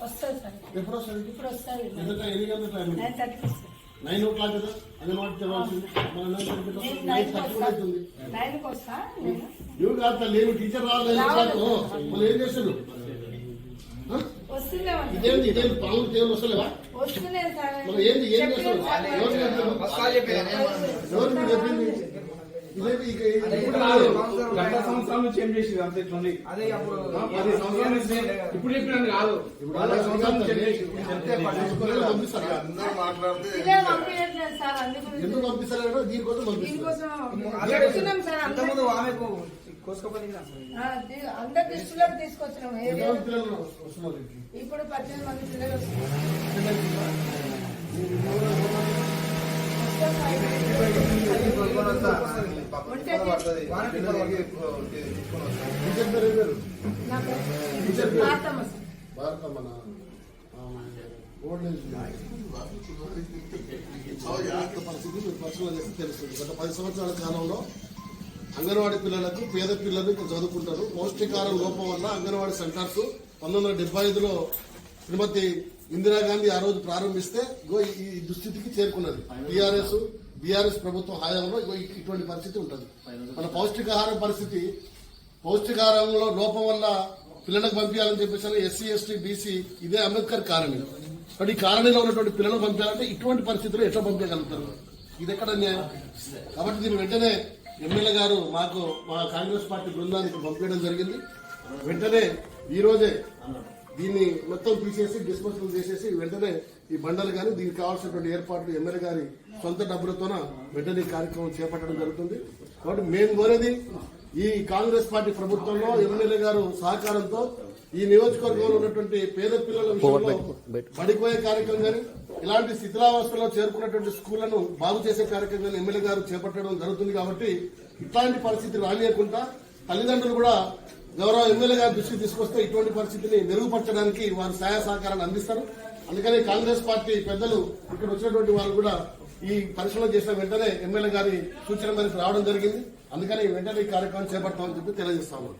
వస్తుంది సార్. ఎప్పుడు వస్తుంది ఇప్పుడు వస్తుంది ఎంత ఎన్ని గంటల టైం నైన్ ఓ క్లాక్ కదా? అంగన్వాడి చదవాల్సింది మన నైన్ థర్టీ అవుతుంది. నైన్కి వస్తా? నువ్వు కాదు తల్లి, నువ్వు టీచర్ రావాలి మళ్ళీ ఏం? వస్తున్నామండి ఇదేంటి ఇదేంటి పాలు తేలు వస్తలేవా? వస్తున్నాను సార్. మరి ఏంది? ఏం చెప్పలేదు ఎవరు చెప్పింది గత సంవత్సరాల నుంచి ఏం చేసింది అంతే ఇట్లుంది అదే అప్పుడు ఆ, పది సంవత్సరాల నుంచి ఇప్పుడు కాదు. పంపిస్తారా? ఎందుకు పంపిస్తారో. దీనికోసం ఆమెకు అందరు తీసుకొచ్చినాం? ఇప్పుడు పద్దెనిమిది మంది పిల్లలు వస్తున్నారు టీచర్ పేరు ఏం పేరు నా పేరు టీచర్ పేరు భారతమ్మ సార్. భారతమ్మన పరిస్థితి మీరు పరిశీలన తెలుస్తుంది గత పది సంవత్సరాల కాలంలో అంగన్వాడీ పిల్లలకు పేద పిల్లలు ఇక్కడ చదువుకుంటారు. పౌష్టికారం లోపం వల్ల అంగన్వాడీ సెంటర్స్ పంతొమ్మిది వందల డెబ్బై ఐదులో శ్రీమతి ఇందిరాగాంధీ ఆ రోజు ప్రారంభిస్తే ఇగో ఈ- దుస్థితికి చేరుకున్నది. టీఆర్ఎస్ బీఆర్ఎస్ ప్రభుత్వం హయాంలో ఇగో ఇటువంటి పరిస్థితి ఉంటుంది. మన పౌష్టికాహారం పరిస్థితి పౌష్టికాహారంలో లోపం వల్ల పిల్లలకు పంపించాలని చెప్పేసి ఎస్సీ ఎస్టీ బీసీ ఇదే అంబేద్కర్ కారణం. కాబట్టి ఈ కారణిలో ఉన్నటువంటి పిల్లలను పంపించాలంటే ఇటువంటి పరిస్థితుల్లో ఎట్లా పంపించగలుగుతారు? ఇది ఎక్కడ న్యాయం కాబట్టి దీని వెంటనే ఎమ్మెల్యే గారు మాకు మా కాంగ్రెస్ పార్టీ బృందాన్ని పంపించడం జరిగింది. వెంటనే ఈ రోజే దీన్ని మొత్తం తీసేసి డిస్పోజల్ చేసేసి వెంటనే ఈ బండలు కానీ దీనికి కావాల్సినటువంటి ఏర్పాట్లు ఎమ్మెల్యే గారి సొంత డబ్బులతోన వెంటనే ఈ కార్యక్రమం చేపట్టడం జరుగుతుంది. కాబట్టి మేము కోరేది ఈ కాంగ్రెస్ పార్టీ ప్రభుత్వంలో ఎమ్మెల్యే గారు సహకారంతో ఈ నియోజకవర్గంలో ఉన్నటువంటి పేద పిల్లల విషయంలో బడిపోయే కార్యక్రమం కానీ ఇలాంటి శిథిలావస్థలో చేరుకున్నటువంటి స్కూళ్ళను బాగు చేసే కార్యక్రమం ఎమ్మెల్యే గారు చేపట్టడం జరుగుతుంది కాబట్టి ఇట్లాంటి పరిస్థితి రానియకుండా తల్లిదండ్రులు కూడా గౌరవ ఎమ్మెల్యే గారి దృష్టికి తీసుకొస్తే ఇటువంటి పరిస్థితిని మెరుగుపరచడానికి వారు సహాయ సహకారాన్ని అందిస్తారు. అందుకని కాంగ్రెస్ పార్టీ పెద్దలు ఇక్కడ వచ్చినటువంటి వారు కూడా ఈ పరిశీలన చేసిన వెంటనే ఎమ్మెల్యే గారి సూచన మేరకు రావడం జరిగింది. అందుకని వెంటనే ఈ కార్యక్రమం చేపడతామని చెప్పి తెలియజేస్తాము